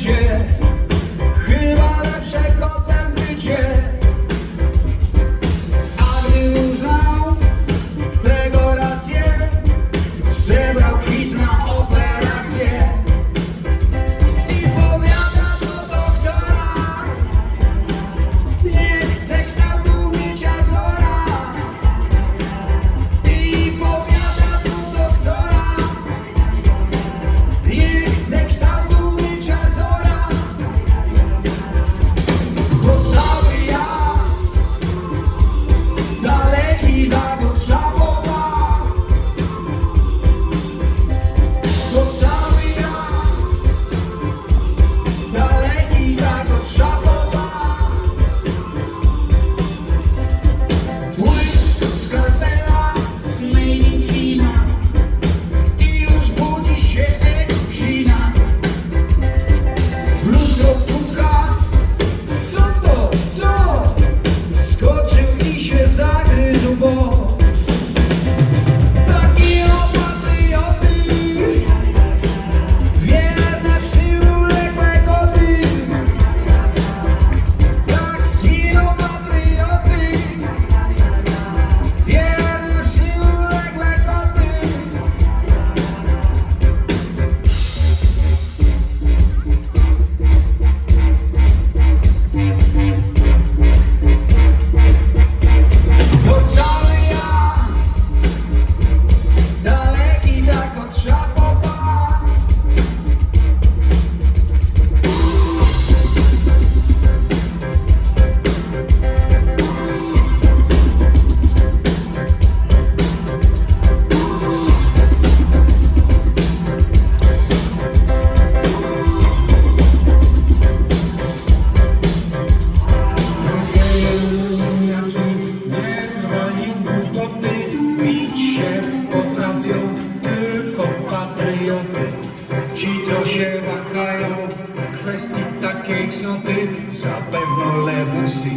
życie Ci, co się wahają w kwestii takiej cnoty, zapewne lewusy.